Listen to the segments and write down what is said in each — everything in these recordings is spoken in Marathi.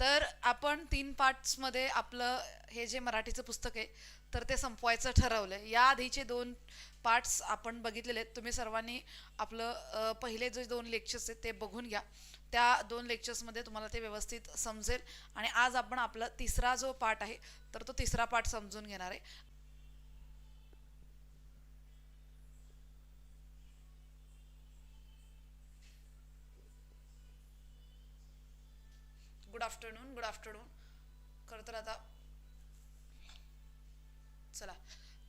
तर आपण तीन पार्ट्समध्ये आपलं हे जे मराठीचं पुस्तक आहे तर ते संपवायचं ठरवलं आहे या आधीचे दोन पार्ट्स आपण बघितलेले आहेत. तुम्ही सर्वांनी आपलं पहिले जे दोन लेक्चर्स आहेत ते बघून घ्या. त्या दोन लेक्चर्समध्ये तुम्हाला ते व्यवस्थित समजेल. आणि आज आपण आपला तिसरा जो पार्ट आहे तर तो तिसरा पार्ट समजून घेणार आहे. गुड आफ्टरनून गुड आफ्टरनून खरं तर आता चला.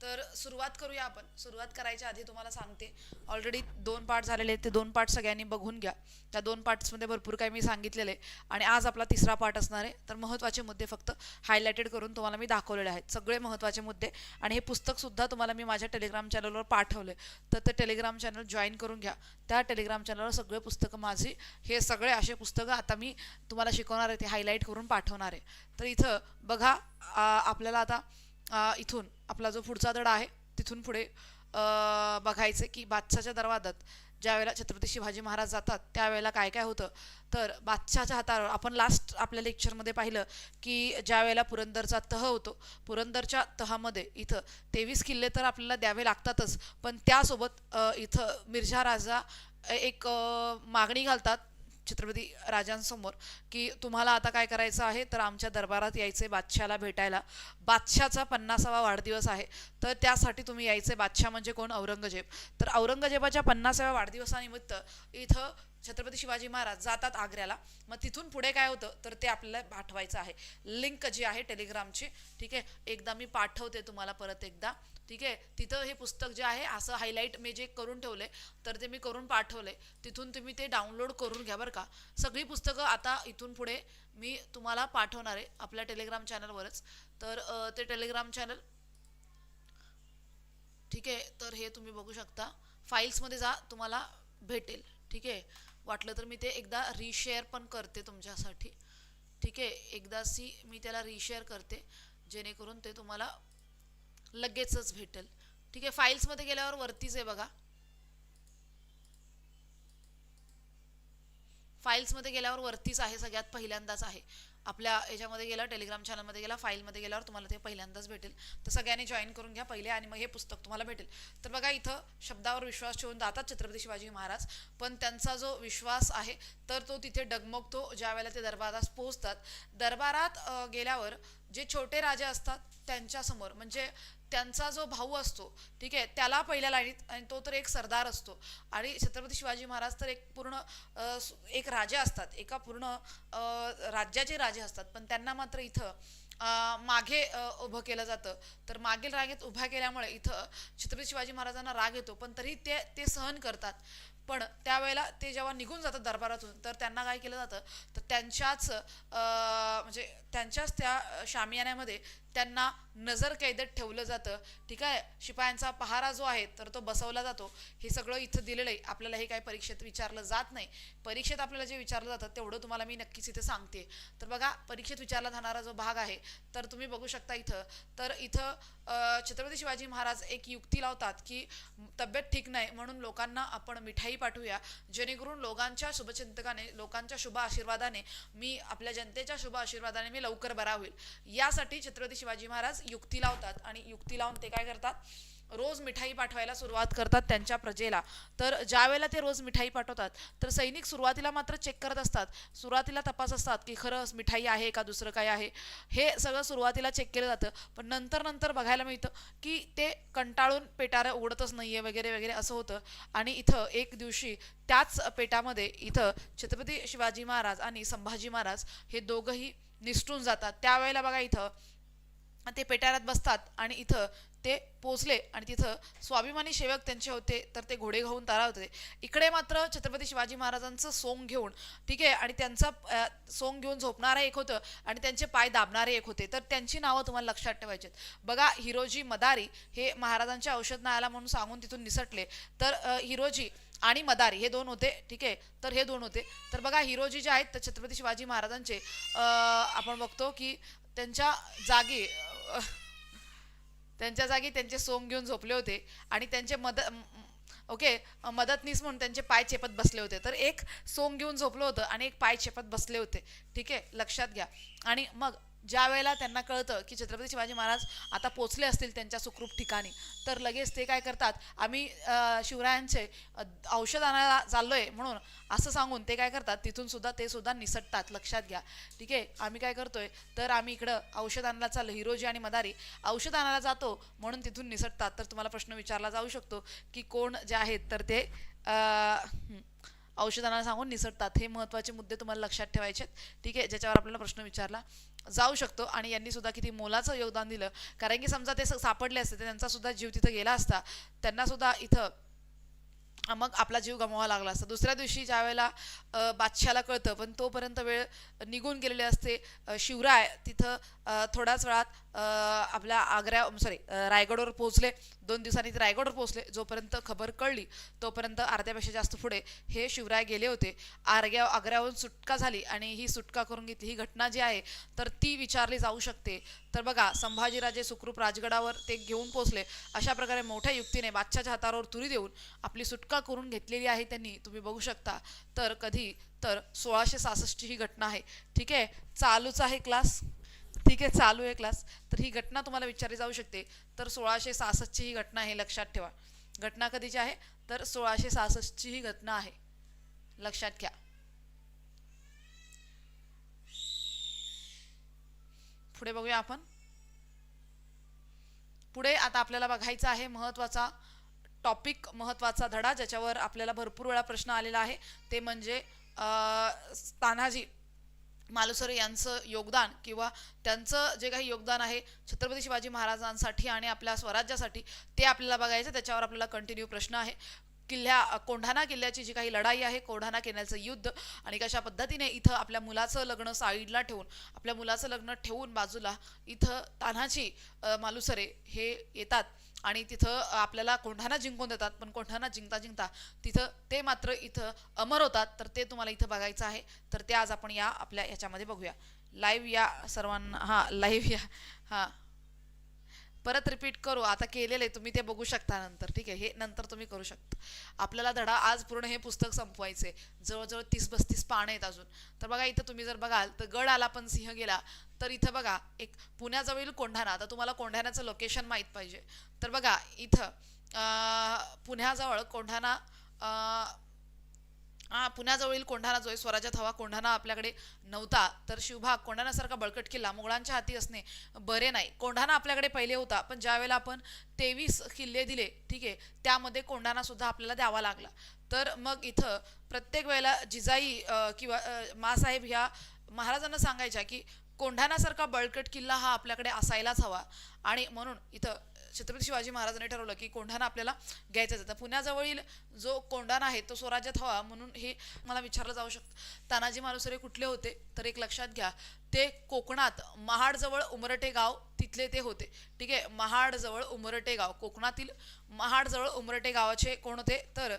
तर सुरुवात करूया आपण. सुरुवात करायच्या आधी तुम्हाला सांगते. ऑलरेडी दोन पार्ट झालेले आहेत. ते दोन पार्ट सगळ्यांनी बघून घ्या. त्या दोन पार्ट्समध्ये भरपूर काही मी सांगितलेले आणि आज आपला तिसरा पार्ट असणार आहे. तर महत्त्वाचे मुद्दे फक्त हायलाइटेड करून तुम्हाला मी दाखवलेले आहेत. सगळे महत्त्वाचे मुद्दे. आणि हे पुस्तकसुद्धा तुम्हाला मी माझ्या टेलिग्राम चॅनलवर पाठवले तर ते टेलिग्राम चॅनल जॉईन करून घ्या. त्या टेलिग्राम चॅनलवर सगळे पुस्तकं माझी हे सगळे असे पुस्तकं आता मी तुम्हाला शिकवणार आहे. ते हायलाईट करून पाठवणार आहे. तर इथं बघा आपल्याला आता इथून आपला जो पुढचा धडा आहे तिथून पुढे बघायचं की बादशाच्या दरवाजात ज्या वेळेला छत्रपती शिवाजी महाराज जातात त्यावेळेला काय काय होतं. तर बादशाच्या हातावर आपण लास्ट आपल्या लेक्चरमध्ये पाहिलं की ज्या वेळेला पुरंदरचा तह होतो पुरंदरच्या तहामध्ये इथं तेवीस किल्ले तर आपल्याला द्यावे लागतातच पण त्यासोबत इथं मिर्झा राजा एक मागणी घालतात छत्रपती राजांसमोर की तुम्हाला आता काय करायचं आहे? तर आमच्या दरबारात यायचे बादशाला भेटायला. बादशाचा पन्नासावा वाढदिवस आहे. तर त्यासाठी तुम्ही यायचे बादशाह म्हणजे कोण? औरंगजेब. तर औरंगजेबाच्या पन्नासाव्या वाढदिवसानिमित्त इथं छत्रपती शिवाजी महाराज जातात आग्र्याला. मग तिथून पुढे काय होतं? तर ते आपल्याला पाठवायचं आहे. लिंक जी आहे टेलिग्रामची ठीक आहे? एकदा मी पाठवते तुम्हाला परत एकदा ठीक आहे? तिथं हे पुस्तक जे आहे असं हायलाईट मी जे करून ठेवले तर ते मी करून पाठवले. तिथून तुम्ही ते डाउनलोड करून घ्या बरं का. सगळी पुस्तकं आता इथून पुढे मी तुम्हाला पाठवणार आहे आपल्या टेलिग्राम चॅनलवरच. तर ते टेलिग्राम चॅनल ठीक आहे? तर हे तुम्ही बघू शकता. फाईल्समध्ये जा तुम्हाला भेटेल ठीक आहे? वाटलं तर मी ते एकदा रिशेअर पण करते तुमच्यासाठी. ठीक आहे? एकदा सी मी त्याला रिशेअर करते जेणेकरून ते तुम्हाला लगेचच भेटेल. ठीक आहे? फाईल्समध्ये गेल्यावर वरतीच आहे बघा. फाईल्समध्ये गेल्यावर वरतीच आहे सगळ्यात पहिल्यांदाच आहे. आपल्या याच्यामध्ये गेला टेलिग्राम चॅनलमध्ये गेला फाईलमध्ये गेल्यावर तुम्हाला ते पहिल्यांदाच भेटेल. तर सगळ्यांनी जॉईन करून घ्या पहिले आणि मग हे पुस्तक तुम्हाला भेटेल. तर बघा इथं शब्दावर विश्वास ठेवून जातात छत्रपती शिवाजी महाराज. पण त्यांचा जो विश्वास आहे तर तो तिथे डगमगतो. ज्या वेळेला ते दरबारात पोहोचतात दरबारात गेल्यावर जे छोटे राजे असतात त्यांच्यासमोर म्हणजे त्यांचा जो भाऊ असतो ठीक आहे त्याला पहिल्या लाईनीत आणि तो तर एक सरदार असतो. आणि छत्रपती शिवाजी महाराज तर एक पूर्ण एक राजे असतात. एका पूर्ण राज्याचे राजे असतात. पण त्यांना मात्र इथं मागे उभं केलं जातं. तर मागील रागेत उभ्या केल्यामुळे इथं छत्रपती शिवाजी महाराजांना राग येतो. पण तरी ते ते सहन करतात. पण त्यावेळेला ते जेव्हा निघून जातात दरबारातून तर त्यांना काय केलं जातं? तर त्यांच्याच म्हणजे त्यांच्याच त्या शामियान्यामध्ये त्यांना नजर कैदेत ठेवलं जातं. ठीक आहे? शिपायांचा पहारा जो आहे तर तो बसवला जातो. हे सगळं इथं दिलेलं आहे. आपल्याला हे काही परीक्षेत विचारलं जात नाही. परीक्षेत आपल्याला जे विचारलं जातं तेवढं तुम्हाला मी नक्कीच इथे सांगते. तर बघा परीक्षेत विचारला जाणारा जो भाग आहे तर तुम्ही बघू शकता इथं. तर इथं छत्रपती शिवाजी महाराज एक युक्ती लावतात की तब्येत ठीक नाही म्हणून लोकांना आपण मिठाई पाठवूया. जेणेकरून लोकांच्या शुभचिंतकाने लोकांच्या शुभ आशीर्वादाने मी आपल्या जनतेच्या शुभ आशीर्वादाने मी लवकर बरा होईल. यासाठी छत्रपती शिवाजी महाराज युक्ती लावतात आणि युक्ती लावून ते काय करतात? रोज मिठाई पाठवायला सुरुवात करतात त्यांच्या प्रजेला. तर ज्या वेळेला ते रोज मिठाई पाठवतात तर सैनिक सुरुवातीला मात्र चेक करत असतात. सुरुवातीला तपास असतात की खरंच मिठाई आहे का दुसरं काय आहे? हे सगळं सुरुवातीला चेक केलं जातं. पण नंतर नंतर बघायला मिळतं की ते कंटाळून पेटाऱ्या उघडतच नाहीये वगैरे वगैरे असं होतं. आणि इथं एक दिवशी त्याच पेटामध्ये इथं छत्रपती शिवाजी महाराज आणि संभाजी महाराज हे दोघंही निसटून जातात. त्यावेळेला बघा इथं ते पेटाऱ्यात बसतात आणि इथं ते पोचले आणि तिथं स्वाभिमानी सेवक त्यांचे होते तर ते घोडे घाऊन तारा होते. इकडे मात्र छत्रपती शिवाजी महाराजांचं सोंग घेऊन ठीक आहे आणि त्यांचा सोंग घेऊन झोपणारा एक होतं आणि त्यांचे पाय दाबणारे एक होते. तर त्यांची नावं तुम्हाला लक्षात ठेवायची आहेत. बघा हिरोजी मदारी हे महाराजांच्या औषध न्यायाला म्हणून सांगून तिथून निसटले. तर हिरोजी आणि मदारी हे दोन होते ठीक आहे तर हे दोन होते. तर बघा हिरोजी जे आहेत तर छत्रपती शिवाजी महाराजांचे आपण बघतो की त्यांच्या जागी त्यांच्या जागी त्यांचे सोंग घेऊन झोपले होते आणि त्यांचे मद ओके मदतनीस म्हणून त्यांचे पाय चेपत बसले होते. तर एक सोंग घेऊन झोपलं होतं आणि एक पाय चेपत बसले होते. ठीक आहे? लक्षात घ्या. आणि मग ज्या वेळेला त्यांना कळतं की छत्रपती शिवाजी महाराज आता पोचले असतील त्यांच्या सुखरूप ठिकाणी तर लगेच ते काय करतात आम्ही शिवरायांचे औषध आणायला चाललोय म्हणून असं सांगून ते काय करतात तिथून सुद्धा ते सुद्धा निसटतात लक्षात घ्या. ठीक आहे आम्ही काय करतोय तर आम्ही इकडं औषध आणायला चाललो हिरोजी आणि मदारी. औषध आणायला जातो म्हणून तिथून निसटतात तर तुम्हाला प्रश्न विचारला जाऊ शकतो की कोण जे आहेत तर ते औषधांना सांगून निसटतात. हे महत्त्वाचे मुद्दे तुम्हाला लक्षात ठेवायचे आहेत. ठीक आहे ज्याच्यावर आपल्याला प्रश्न विचारला. जाऊ शकतो आणि यांनी सुद्धा किती मोलाचं योगदान दिलं. कारण की समजा ते स- सापडले असते तर त्यांचा सुद्धा जीव तिथं गेला असता त्यांना सुद्धा इथं मग आपला जीव गमवावा लागला असता. दुसऱ्या दिवशी ज्या वेळेला बादशाला कळतं पण तोपर्यंत वेळ निघून गेलेले असते. शिवराय तिथं थोड्याच वेळात आपल्या आग्र्या सॉरी रायगडवर पोहोचले. दोन दिवसांनी ते रायगडवर पोहोचले. जोपर्यंत खबर कळली तोपर्यंत अर्ध्यापेक्षा जास्त पुढे हे शिवराय गेले होते. आर्ग्या आग्र्यावरून सुटका झाली आणि ही सुटका करून घेतली. ही घटना जी आहे तर ती विचारली जाऊ शकते. तर बघा संभाजीराजे सुखरूप राजगडावर ते घेऊन पोहोचले. अशा प्रकारे मोठ्या युक्तीने बादशाच्या हातावर तुरी देऊन आपली सुटका करून घेतलेली आहे त्यांनी. तुम्ही बघू शकता. तर कधी? तर सोळाशे सासष्ट ही घटना आहे. ठीक आहे? चालूच आहे क्लास ठीक आहे चालू आहे क्लास तर ही घटना तुम्हाला विचारली जाऊ शकते. तर सोळाशे सहासष्टची ही घटना आहे लक्षात ठेवा. घटना कधीची आहे? तर सोळाशे सहासष्टची ही घटना आहे. लक्षात घ्या. पुढे बघूया आपण. पुढे आता आपल्याला बघायचा आहे महत्त्वाचा टॉपिक महत्त्वाचा धडा ज्याच्यावर आपल्याला भरपूर वेळा प्रश्न आलेला आहे. ते म्हणजे तानाजी तान्हाजी. मालुसरे यांचं योगदान किंवा त्यांचं जे काही योगदान आहे छत्रपती शिवाजी महाराजांसाठी आणि आपल्या स्वराज्यासाठी ते आपल्याला बघायचं. त्याच्यावर आपल्याला कंटिन्यू प्रश्न आहे. किल्ल्या कोंढाणा किल्ल्याची जी काही लढाई आहे कोंढाणा किल्ल्याचं युद्ध आणि कशा पद्धतीने इथं आपल्या मुलाचं लग्न साईडला ठेवून आपल्या मुलाचं लग्न ठेवून बाजूला इथं तान्हाची मालुसरे हे येतात. आणि तिथं आपल्याला कोंढाना जिंकून देतात पण कोंढाना जिंकता जिंकता तिथं ते मात्र इथं अमर होतात तर ते तुम्हाला इथं बघायचं आहे. तर ते आज आपण या आपल्या याच्यामध्ये बघूया. लाईव्ह या सर्वांना हां लाईव्ह या हां. परत रिपीट करू. आता केलेलं आहे तुम्ही ते बघू शकता नंतर. ठीक आहे? हे नंतर तुम्ही करू शकता. आपल्याला धडा आज पूर्ण हे पुस्तक संपवायचे जवळजवळ तीस बस्तीस पानं आहेत अजून. तर बघा इथं तुम्ही जर बघाल तर गड आला पण सिंह गेला तर इथं बघा एक पुण्याजवळील कोंढाणा. आता तुम्हाला कोंढाण्याचं लोकेशन माहीत पाहिजे. तर बघा इथं पुण्याजवळ कोंढाणा पुण्याजवळील कोंढाणा जो आहे स्वराज्यात हवा कोंढाणा आपल्याकडे नव्हता. तर शिवभाग कोंढाण्यासारखा बळकट किल्ला मुघलांच्या हाती असणे बरे नाही. कोंढाणा आपल्याकडे पहिले होता पण ज्यावेळेला आपण तेवीस किल्ले दिले ठीक आहे त्यामध्ये कोंढाणा सुद्धा आपल्याला द्यावा लागला. तर मग इथं प्रत्येक वेळेला जिजाई किंवा मासाहेब ह्या महाराजांना सांगायच्या की कोंढाण्यासारखा बळकट किल्ला हा आपल्याकडे असायलाच हवा. आणि म्हणून इथं छत्रपती शिवाजी महाराजांनी ठरवलं की कोंढाणा आपल्याला घ्यायचाच आहे. तर पुण्याजवळील जो कोंढाणा आहे तो स्वराज्यात हवा म्हणून हे मला विचारलं जाऊ शकतं. तानाजी मालुसरे कुठले होते? तर एक लक्षात घ्या ते कोकणात महाडजवळ उमरटे गाव तिथले ते होते. ठीक आहे? महाडजवळ उमरटे गाव. कोकणातील महाडजवळ उमरटे गावाचे कोण होते? तर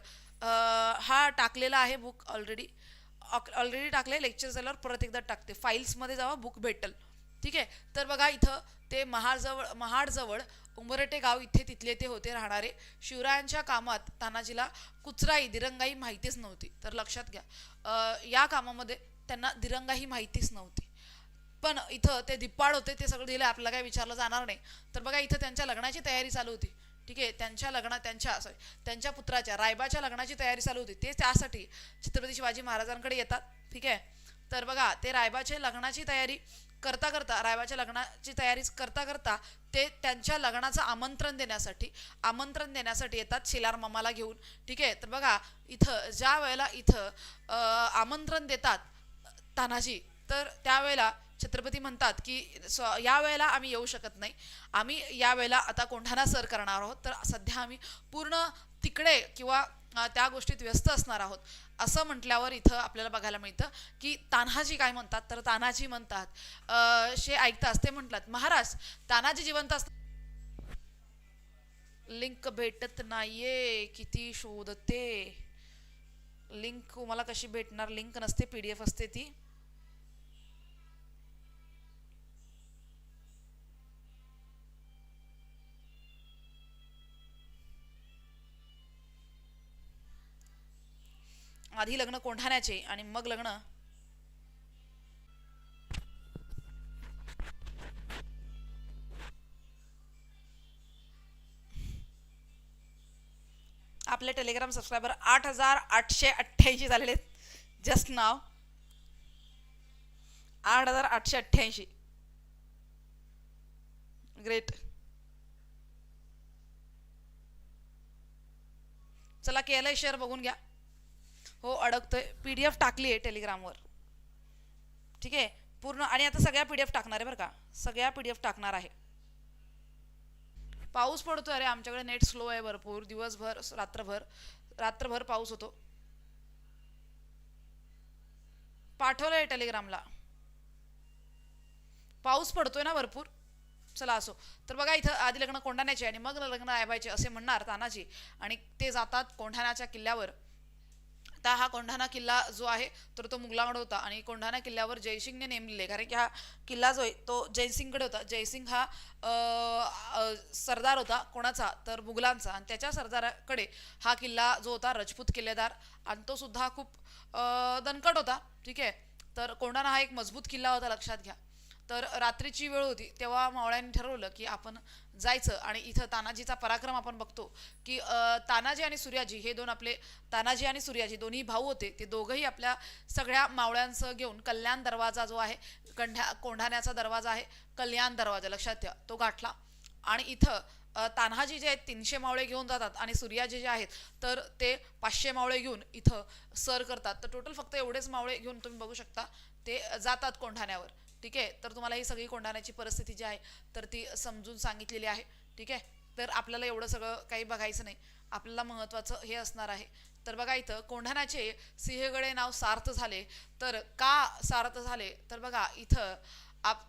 हा टाकलेला आहे बुक ऑलरेडी ऑलरेडी टाकले लेक्चर झाल्यावर परत एकदा टाकते. फाईल्समध्ये जावा बुक भेटल. ठीक आहे? तर बघा इथं ते महाडजवळ महाडजवळ उमरटे गाव इथे तिथले ते होते राहणारे. शिवरायांच्या कामात तानाजीला कुचराई दिरंगाई माहितीच नव्हती. तर लक्षात घ्या. या कामामध्ये त्यांना दिरंगाई माहितीच नव्हती. पण इथं ते दिप्पाड होते ते सगळं दिलं आपल्याला काय विचारलं जाणार नाही. तर बघा इथं त्यांच्या लग्नाची तयारी चालू होती. ठीक आहे? त्यांच्या लग्ना त्यांच्या सॉरी त्यांच्या पुत्राच्या रायबाच्या लग्नाची तयारी चालू होती. ते त्यासाठी छत्रपती शिवाजी महाराजांकडे येतात. ठीक आहे? तर बघा ते रायबाच्या लग्नाची तयारी करता करता रायबाच्या लग्नाची तयारी करता करता ते त्यांच्या लग्नाचं आमंत्रण देण्यासाठी आमंत्रण देण्यासाठी येतात शेलार मामाला घेऊन. ठीक आहे? तर बघा इथं ज्या वेळेला इथं आमंत्रण देतात तानाजी तर त्यावेळेला छत्रपती म्हणतात की स्व या वेळेला आम्ही येऊ शकत नाही. आम्ही या वेळेला आता कोंढाणा सर करणार आहोत. तर सध्या आम्ही पूर्ण तिकडे किंवा त्या गोष्टीत व्यस्त असणार आहोत. असं म्हटल्यावर इथं आपल्याला बघायला मिळतं की तान्हाजी काय म्हणतात? तर तान्हाजी म्हणतात शे ऐकताच ते म्हटलात. महाराज तानाजी जिवंत असतात लिंक भेटत नाहीये किती शोधते. लिंक मला कशी भेटणार? लिंक नसते पी डी एफ असते ती. आधी लग्न कोंढाण्याचे आणि मग लग्न. आपले टेलिग्राम सबस्क्रायबर आठ हजार आठशे अठ्ठ्याऐंशी झालेले आहेत. जस्ट नाव आठ हजार आठशे अठ्ठ्याऐंशी. ग्रेट चला केलं शेअर बघून घ्या. हो अडकतोय. पी डी एफ टाकली आहे टेलिग्रामवर ठीक आहे? पूर्ण आणि आता सगळ्या पी डी एफ टाकणार आहे बरं का? सगळ्या पी डी एफ टाकणार आहे. पाऊस पडतोय अरे आमच्याकडे नेट स्लो आहे भरपूर. दिवसभर रात्रभर रात्रभर पाऊस होतो. पाठवलं आहे टेलिग्रामला पाऊस पडतोय ना भरपूर? चला असो. तर बघा इथं आधी लग्न कोंढाण्याचे आणि मग लग्न आयबायचे असे म्हणणार तानाजी. आणि ते जातात कोंढाण्याच्या किल्ल्यावर. आता हा कोंढाणा किल्ला जो आहे तर तो मुघलांकडे होता. आणि कोंढाणा किल्ल्यावर जयसिंगने नेमलेले कारण की हा किल्ला जो आहे तो जयसिंगकडे होता. जयसिंग हा सरदार होता कोणाचा? तर मुघलांचा आणि त्याच्या सरदाराकडे हा किल्ला जो होता राजपूत किल्लेदार. आणि तो सुद्धा खूप दणकट होता. ठीक आहे? तर कोंढाणा हा एक मजबूत किल्ला होता लक्षात घ्या. तर रात्रीची वेळ होती. तेव्हा मावळ्यांनी ठरवलं की आपण जायचं आणि इथं तानाजीचा पराक्रम आपण बघतो की तानाजी आणि सूर्याजी हे दोन आपले तानाजी आणि सूर्याजी दोन्ही भाऊ होते. ते दोघंही आपल्या सगळ्या मावळ्यांसह घेऊन कल्याण दरवाजा जो आहे कंढ्या कोंढाण्याचा दरवाजा आहे कल्याण दरवाजा लक्षात ठेवा तो गाठला. आणि इथं तान्हाजी जे आहेत तीनशे मावळे घेऊन जातात आणि सूर्याजी जे आहेत तर ते पाचशे मावळे घेऊन इथं सर करतात. तर टोटल फक्त एवढेच मावळे घेऊन तुम्ही बघू शकता. ते जातात कोंढाण्यावर. ठीक आहे? तर तुम्हाला ही सगळी कोंढाण्याची परिस्थिती जी आहे तर ती समजून सांगितलेली आहे. ठीक आहे? तर आपल्याला एवढं सगळं काही बघायचं नाही. आपल्याला महत्त्वाचं हे असणार आहे. तर बघा इथं कोंढाण्याचे सिंहगडे नाव सार्थ झाले. तर का सार्थ झाले? तर बघा इथं आप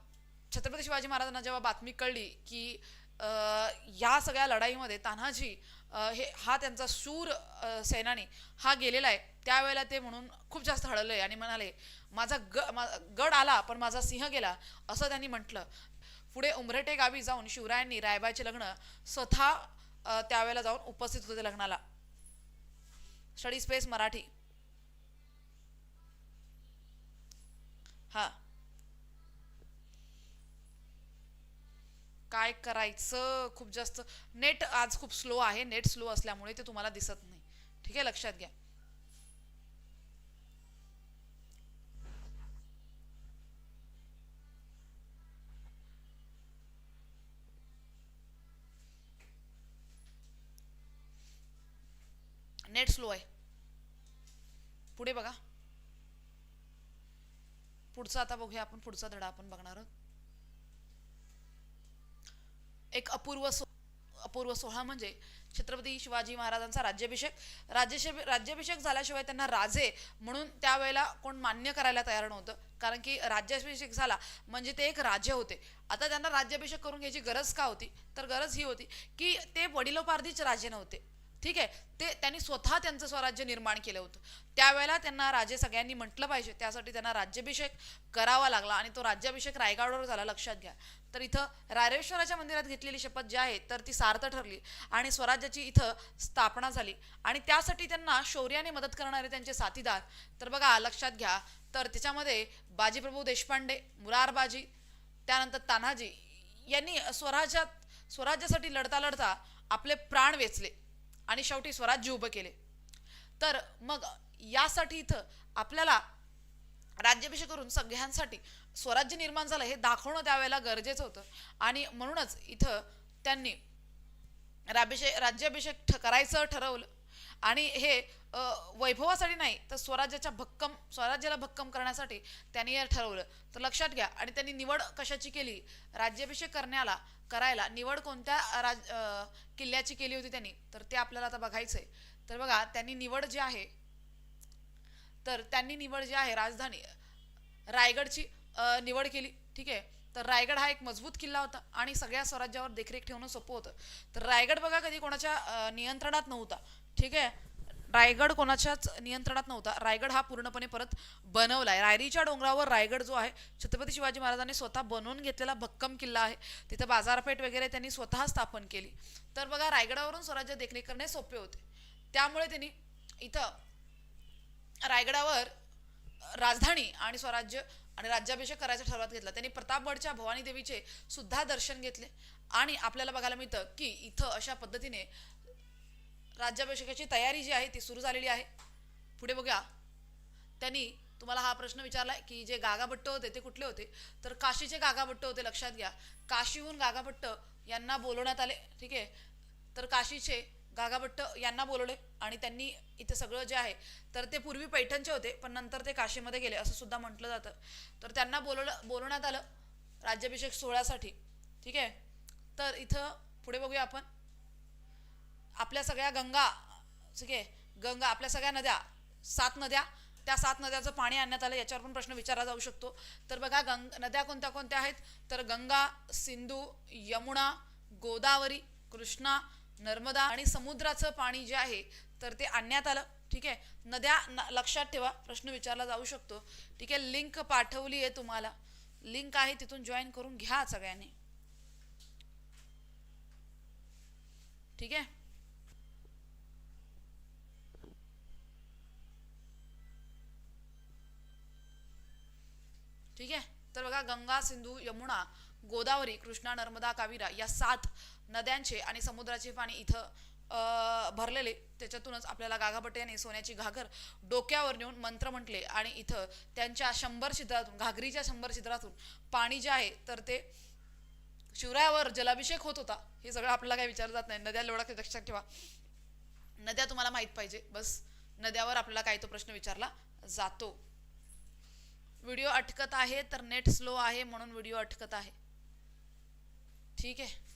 छत्रपती शिवाजी महाराजांना जेव्हा बातमी कळली की या सगळ्या लढाईमध्ये तान्हाजी हे हा त्यांचा शूर सेनानी हा गेलेला आहे. त्यावेळेला ते म्हणून खूप जास्त हळले आणि म्हणाले माझा ग मा- गड आला पण माझा सिंह गेला. असं त्यांनी म्हटलं. पुढे उमरेटे गावी जाऊन शिवरायांनी रायबाचे लग्न स्वतः त्यावेळेला जाऊन उपस्थित होते लग्नाला. Study space Marathi. हां. काय करायचं? खूप जास्त नेट आज खूप स्लो आहे. नेट स्लो असल्यामुळे ते तुम्हाला दिसत नाही. ठीक आहे? लक्षात घ्या. नेट स्लो आहे. पुढे बघा. पुढचा आता बघूया आपण. पुढचा धडा आपण बघणार आहोत. एक अपूर्व सो अपूर्व सोहळा म्हणजे छत्रपती शिवाजी महाराजांचा राज्याभिषेक. राज्याभिषेक राज्याभिषेक झाल्याशिवाय त्यांना राजे म्हणून त्यावेळेला कोण मान्य करायला तयार नव्हतं. कारण की राज्याभिषेक झाला म्हणजे ते एक राजे होते. आता त्यांना राज्याभिषेक करून घ्यायची गरज का होती? तर गरज ही होती की ते वडिलोपार्धीच राजे नव्हते. ठीक आहे? ते त्यांनी स्वतः त्यांचं स्वराज्य निर्माण केलं होतं. त्यावेळेला त्यांना राजे सगळ्यांनी म्हटलं पाहिजे. त्यासाठी त्यांना राज्याभिषेक करावा लागला आणि तो राज्याभिषेक रायगडावर झाला लक्षात घ्या. तर इथं रायरेश्वराच्या मंदिरात घेतलेली शपथ जी आहे तर ती सार्थ ठरली आणि स्वराज्याची इथं स्थापना झाली. आणि त्यासाठी त्यांना शौर्याने मदत करणारे त्यांचे साथीदार. तर बघा लक्षात घ्या. तर त्याच्यामध्ये बाजीप्रभू देशपांडे मुरारबाजी त्यानंतर तान्हाजी यांनी स्वराज्यात स्वराज्यासाठी लढता लढता आपले प्राण वेचले. आणि शेवटी स्वराज्य उभं केले. तर मग यासाठी इथं आपल्याला राज्याभिषेक करून सगळ्यांसाठी स्वराज्य निर्माण झालं हे दाखवणं त्यावेळेला गरजेचं होतं. आणि म्हणूनच इथं त्यांनी राभिषेक राज्याभिषेक ठ करायचं ठरवलं. आणि हे वैभवासाठी नाही तर स्वराज्याच्या भक्कम स्वराज्याला भक्कम करण्यासाठी त्यांनी हे ठरवलं. तर लक्षात घ्या आणि त्यांनी निवड कशाची केली? राज्याभिषेक करण्याला करायला निवड कोणत्या राज किल्ल्याची केली होती त्यांनी? तर ते आपल्याला आता बघायचं आहे. तर बघा त्यांनी निवड जी आहे तर त्यांनी निवड जी आहे राजधानी रायगडची निवड केली. ठीक आहे? तर रायगड हा एक मजबूत किल्ला होता आणि सगळ्या स्वराज्यावर देखरेख ठेवणं सोपं होतं. तर रायगड बघा कधी कोणाच्या नियंत्रणात नव्हता. ठीक आहे? रायगड कोणाच्याच नियंत्रणात नव्हता. रायगड हा पूर्णपणे परत बनवला आहे रायरीच्या डोंगरावर रायगड जो आहे छत्रपती शिवाजी महाराजांनी स्वतः बनवून घेतलेला भक्कम किल्ला आहे. तिथं बाजारपेठ वगैरे त्यांनी स्वतः स्थापन केली. तर बघा रायगडावरून स्वराज्य देखरेख करणे सोपे होते. त्यामुळे त्यांनी इथं रायगडावर राजधानी आणि स्वराज्य आणि राज्याभिषेक करायचा ठरवत घेतला. त्यांनी प्रतापगडच्या भवानी देवीचे सुद्धा दर्शन घेतले. आणि आपल्याला बघायला मिळतं की इथं अशा पद्धतीने राज्याभिषेकाची तयारी जी आहे ती सुरू झालेली आहे. पुढे बघूया. त्यांनी तुम्हाला हा प्रश्न विचारला की जे गागाभट्ट होते ते कुठले होते? तर काशीचे गागाभट्ट होते लक्षात घ्या. काशीहून गागाभट्ट यांना बोलवण्यात आले. ठीक आहे? तर काशीचे गागाभट्ट यांना बोलवले आणि त्यांनी इथे सगळं जे आहे तर ते पूर्वी पैठणचे होते पण नंतर ते काशीमध्ये गेले असं सुद्धा म्हटलं जातं. तर त्यांना बोलवलं बोलवण्यात आलं राज्याभिषेक सोहळ्यासाठी. ठीक आहे? तर इथं पुढे बघूया आपण. आपल्या सगळ्या गंगा ठीक आहे गंगा आपल्या सगळ्या नद्या सात नद्या त्या सात नद्याचं पाणी आणण्यात आलं याच्यावर पण प्रश्न विचारला जाऊ शकतो. तर बघा गंग नद्या कोणत्या कोणत्या आहेत? तर गंगा सिंधू यमुना गोदावरी कृष्णा नर्मदा आणि समुद्राचं पाणी जे आहे तर ते आणण्यात आलं ठीक आहे. नद्या न- लक्षात ठेवा प्रश्न विचारला जाऊ शकतो. ठीक आहे लिंक पाठवली आहे तुम्हाला. लिंक आहे तिथून जॉईन करून घ्या सगळ्यांनी. ठीक आहे? ठीक आहे? तर बघा गंगा सिंधू यमुना गोदावरी कृष्णा नर्मदा काविरा या सात नद्यांचे आणि समुद्राचे पाणी इथं भरलेले. त्याच्यातूनच आपल्याला गागाभट्ट सोन्याची घागर डोक्यावर नेऊन मंत्र म्हटले आणि इथं त्यांच्या शंभर छिद्रातून घागरीच्या शंभर छिद्रातून पाणी जे आहे तर ते शिवरायावर जलाभिषेक होत होता. हे सगळं आपल्याला काही विचारलं जात नाही. नद्या लोडा लक्षात ठेवा. नद्या तुम्हाला माहीत पाहिजे. बस नद्यावर आपल्याला काही तो प्रश्न विचारला जातो. व्हिडिओ अटकत आहे तर नेट स्लो आहे म्हणून व्हिडिओ अटकत आहे. ठीक आहे?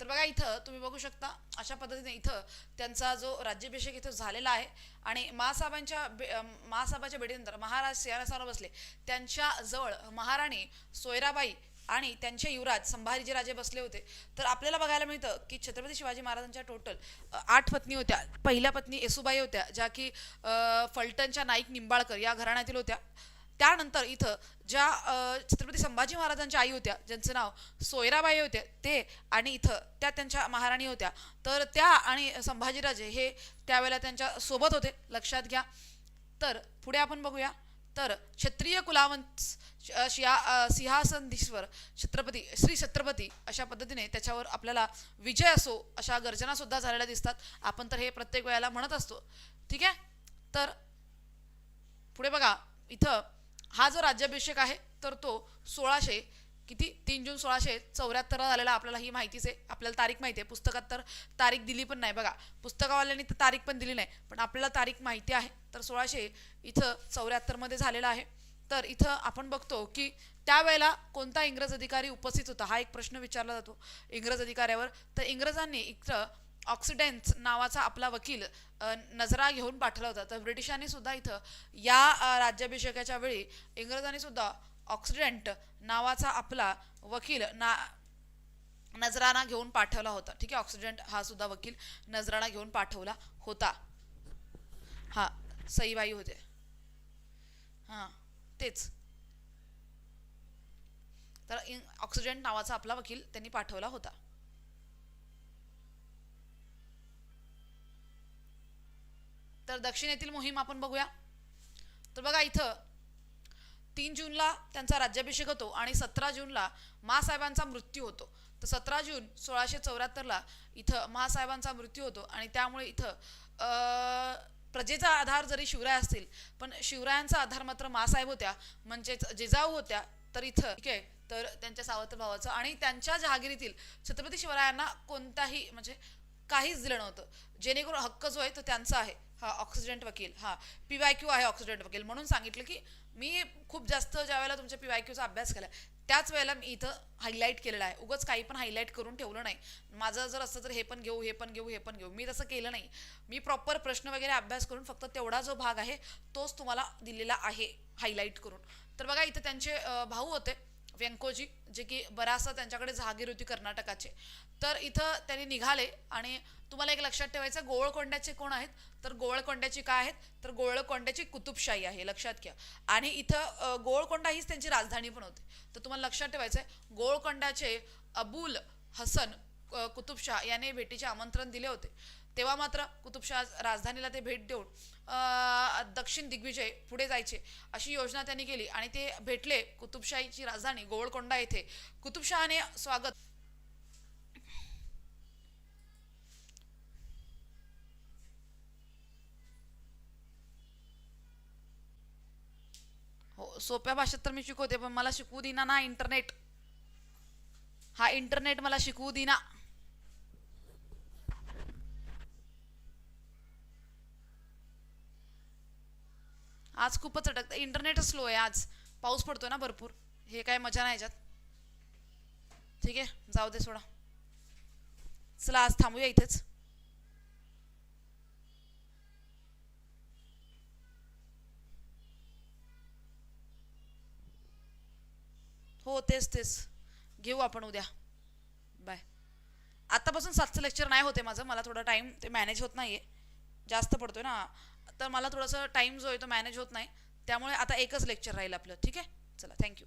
तर बघा इथं तुम्ही बघू शकता अशा पद्धतीने इथं त्यांचा जो राज्याभिषेक इथं झालेला आहे आणि महासाहेबांच्या बे- महासाहेबाच्या भेटीनंतर महाराज सिंहासनावर बसले. त्यांच्या जवळ महाराणी सोयराबाई आणि त्यांचे युवराज संभाजीचे राजे बसले होते. तर आपल्याला बघायला मिळतं की छत्रपती शिवाजी महाराजांच्या टोटल आठ पत्नी होत्या. पहिल्या पत्नी येसुबाई होत्या ज्या की फलटणच्या नाईक निंबाळकर या घराण्यातील होत्या. त्यानंतर इथं ज्या छत्रपती संभाजी महाराजांच्या आई होत्या ज्यांचं नाव सोयराबाई होते ते आणि इथं त्या त्यांच्या महाराणी होत्या. तर त्या आणि संभाजीराजे हे त्यावेळेला त्यांच्यासोबत होते. लक्षात घ्या. तर पुढे आपण बघूया. तर क्षत्रिय कुलावंत अ, सिंहासनधीश्वर छत्रपती श्री छत्रपती अशा पद्धतीने त्याच्यावर आपल्याला विजय असो अशा गर्जना सुद्धा झालेल्या दिसतात. आपण तर हे प्रत्येक वेळेला म्हणत असतो. ठीक आहे? तर पुढे बघा. इथं हा जो राज्याभिषेक आहे तर तो सोळाशे किती? तीन जून सोळाशे चौऱ्याहत्तरला झालेला आपल्याला ही माहितीच आहे. आपल्याला तारीख माहिती आहे. पुस्तकात तर तारीख दिली पण नाही बघा. पुस्तकावाल्यांनी तर तारीख पण दिली नाही. पण आपल्याला तारीख माहिती आहे. तर सोळाशे इथं चौऱ्याहत्तरमध्ये झालेला आहे. तर इथं आपण बघतो की त्यावेळेला कोणता इंग्रज अधिकारी उपस्थित होता? हा एक प्रश्न विचारला जातो इंग्रज अधिकाऱ्यावर. तर इंग्रजांनी इथं ऑक्सिडेंट्स नावाचा आपला वकील नजरा घेऊन पाठवला होता. तर ब्रिटिशांनी सुद्धा इथं या राज्याभिषेकाच्या वेळी इंग्रजांनी सुद्धा ऑक्सिडेंट नावाचा आपला वकील ना नजराना घेऊन पाठवला होता. ठीक आहे ऑक्सिडेंट हा सुद्धा वकील नजराना घेऊन पाठवला होता. हा सईबाई होते. हां तेच. तर इन ऑक्सिडेंट नावाचा आपला वकील त्यांनी पाठवला होता. तर दक्षिणेतील मोहीम आपण बघूया. तर बघा इथं तीन जूनला त्यांचा राज्याभिषेक होतो आणि सतरा जूनला महासाहेबांचा मृत्यू होतो. तर सतरा जून सोळाशे चौऱ्याहत्तरला इथं महासाहेबांचा मृत्यू होतो आणि त्यामुळे इथं प्रजेचा आधार जरी शिवराय असतील पण शिवरायांचा आधार मात्र महासाहेब होत्या. म्हणजेच जिजाऊ होत्या. तर इथं ठीक आहे. तर त्यांच्या सावत्र भावाचं आणि त्यांच्या जहागिरीतील छत्रपती शिवरायांना कोणताही म्हणजे काहीच दिलं नव्हतं. जेणेकरून हक्क जो आहे तो त्यांचा आहे. हा ऑक्सिडेंट वकील. हा पी वाय क्यू आहे ऑक्सिडेंट वकील. म्हणून सांगितलं की मी खूप जास्त ज्या वेळेला तुमच्या पी वाय क्यूचा अभ्यास केला त्याच वेळेला मी इथं हायलाईट केलेलं आहे. उगाच काही पण हायलाईट करून ठेवलं नाही. माझं जर असं तर हे पण घेऊ हे पण घेऊ हे पण घेऊ. मी तसं केलं नाही. मी प्रॉपर प्रश्न वगैरे अभ्यास करून फक्त तेवढा जो भाग आहे तोच तुम्हाला दिलेला आहे हायलाईट करून. तर बघा इथं त्यांचे भाऊ होते व्यंकोजी जे की बराचसा त्यांच्याकडे जहागीर होती कर्नाटकाचे. तर इथं त्यांनी निघाले आणि तुम्हाला एक लक्षात ठेवायचं गोवळकोंड्याचे कोण आहेत? तर गोवळकोंड्याची काय आहेत? तर गोवळकोंड्याची कुतुबशाही आहे लक्षात घ्या. आणि इथं गोवळकोंडा हीच त्यांची राजधानी पण होती. तर तुम्हाला लक्षात ठेवायचं आहे गोवळकोंड्याचे अबुल हसन कुतुबशाह याने भेटीचे आमंत्रण दिले होते. तेव्हा मात्र कुतुबशाह राजधानीला ते भेट देऊन दक्षिण दिग्विजय पुढे जायचे अशी योजना त्यांनी केली. आणि ते भेटले कुतुबशाहीची राजधानी गोवळकोंडा येथे. कुतुबशहाने स्वागत हो सोप्या भाषेत तर मी शिकवते पण मला शिकवू देना ना इंटरनेट हा इंटरनेट मला शिकवू देना. आज खूपच अटकतं इंटरनेटच स्लो आहे आज. पाऊस पडतोय ना भरपूर. हे काय मजा नाही याच्यात. ठीक आहे? जाऊ दे सोडा. चला आज थांबूया इथेच. हो तेच तेच. घेऊ आपण उद्या. बाय आत्तापासून सातचं लेक्चर नाही होते माझं. मला थोडा टाईम ते मॅनेज होत नाही आहे जास्त पडतोय ना. तर मला थोडंसं टाईम जो आहे तो मॅनेज होत नाही. त्यामुळे आता एकच लेक्चर राहील आपलं. ठीक आहे? चला थँक्यू